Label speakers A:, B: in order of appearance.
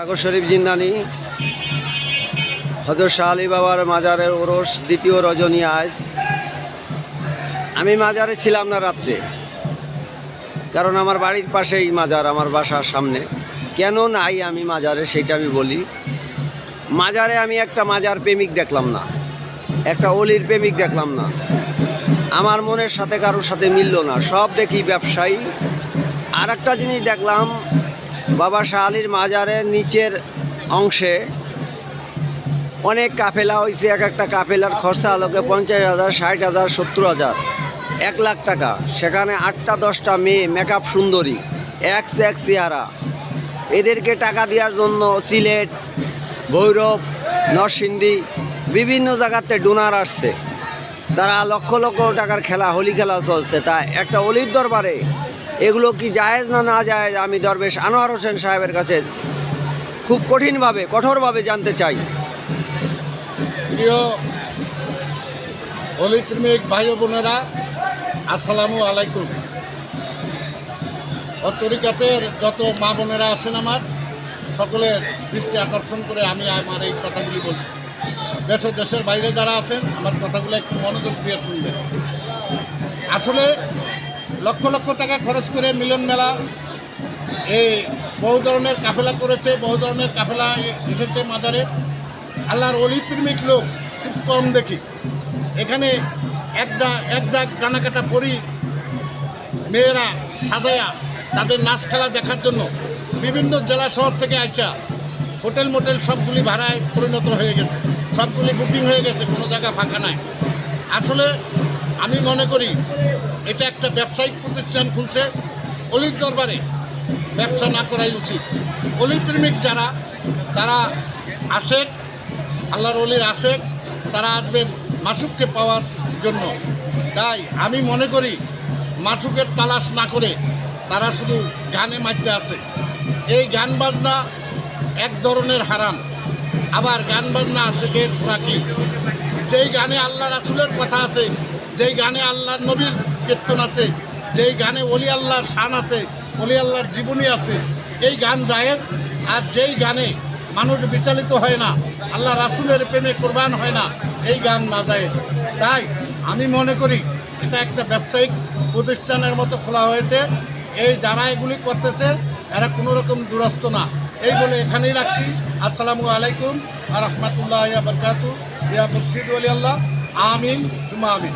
A: সাগর শরীফ জিন্দানি হজর শাহ আলী বাবার মাজারের ওরস দ্বিতীয় রজনী আজ আমি মাজারে ছিলাম না রাত্রে, কারণ আমার বাড়ির পাশেই মাজার, আমার বাসার সামনে। কেন নাই আমি মাজারে সেটা আমি বলি। মাজারে আমি একটা মাজার প্রেমিক দেখলাম না, একটা অলির প্রেমিক দেখলাম না। আমার মনের সাথে কারোর সাথে মিলল না, সব দেখি ব্যবসায়ী। আর একটা জিনিস দেখলাম বাবা শাহ আলীর মাজারের নিচের অংশে অনেক কাফেলা হয়েছে এক একটা কাফেলার খরচা আলোকে পঞ্চাশ হাজার, ষাট হাজার, সত্তর হাজার, এক লাখ টাকা। সেখানে আটটা, দশটা মেয়ে মেকআপ সুন্দরী, এক্স এক চেহারা। এদেরকে টাকা দেওয়ার জন্য সিলেট, ভৈরব, নরসিংদী, বিভিন্ন জায়গাতে ডোনার আসছে। তারা লক্ষ লক্ষ টাকার খেলা, হোলি খেলা চলছে। তা একটা অলির দরবারে এগুলো কি জায়েজ না না জায়েজ আমি দরবেশ আনোয়ার হোসেন সাহেবের কাছে খুব কঠিনভাবে, কঠোরভাবে জানতে চাই।
B: প্রিয় ভাই বোনেরা, আসসালামু আলাইকুম। ও তরিকাতের যত মা বোনেরা আছেন আমার, সকলের দৃষ্টি আকর্ষণ করে আমি আমার এই কথাগুলি বলছি। দেশ দেশের বাইরে যারা আছেন, আমার কথাগুলো একটু মনোযোগ দিয়ে শুনবেন। আসলে লক্ষ লক্ষ টাকা খরচ করে মিলন মেলা এই বহু ধরনের কাফেলা করেছে, বহু ধরনের কাফেলা এসেছে মাজারে। আল্লাহর অলি প্রেমিক লোক খুব কম দেখি। এখানে একটা এক জাগ ডানাকাটা পরি মেয়েরা সাজায়া তাদের নাচ খেলা দেখার জন্য বিভিন্ন জেলা শহর থেকে আইসা হোটেল মোটেল সবগুলি ভাড়ায় পরিণত হয়ে গেছে। সবগুলি বুকিং হয়ে গেছে, কোনো জায়গা ফাঁকা নাই। আসলে আমি মনে করি এটা একটা ব্যবসায়িক প্রতিষ্ঠান খুলছে অলির দরবারে। ব্যবসা না করাই উচিত। অলি প্রেমিক যারা, তারা আসে, আল্লাহর অলির আশেক তারা আসবে মাসুককে পাওয়ার জন্য। তাই আমি মনে করি মাসুকের তালাশ না করে তারা শুধু গানে মারতে আছে এই গান বাজনা এক ধরনের হারাম। আবার গান বাজনা আশেকের খোরাকি যেই গানে আল্লাহ রাসুলের কথা আছে যেই গানে আল্লাহর নবীর কীর্তন আছে, যেই গানে অলি আল্লাহর শান আছে অলি আল্লাহর জীবনী আছে, এই গান জায়েজ। আর যেই গানে মানুষ বিচালিত হয় না, আল্লাহ রাসুলের প্রেমে কোরবান হয় না, এই গান না যায় তাই আমি মনে করি এটা একটা ব্যবসায়িক প্রতিষ্ঠানের মতো খোলা হয়েছে। এই যারা এগুলি করতেছে, এরা কোনো রকম দূরস্থ না। এই বলে এখানেই রাখছি। আসসালামু আলাইকুম আর রহমতুল্লাহ বরকাতু। ইয়া মুর্শিদ আলী আল্লাহ। আমিন জুমা আমিন।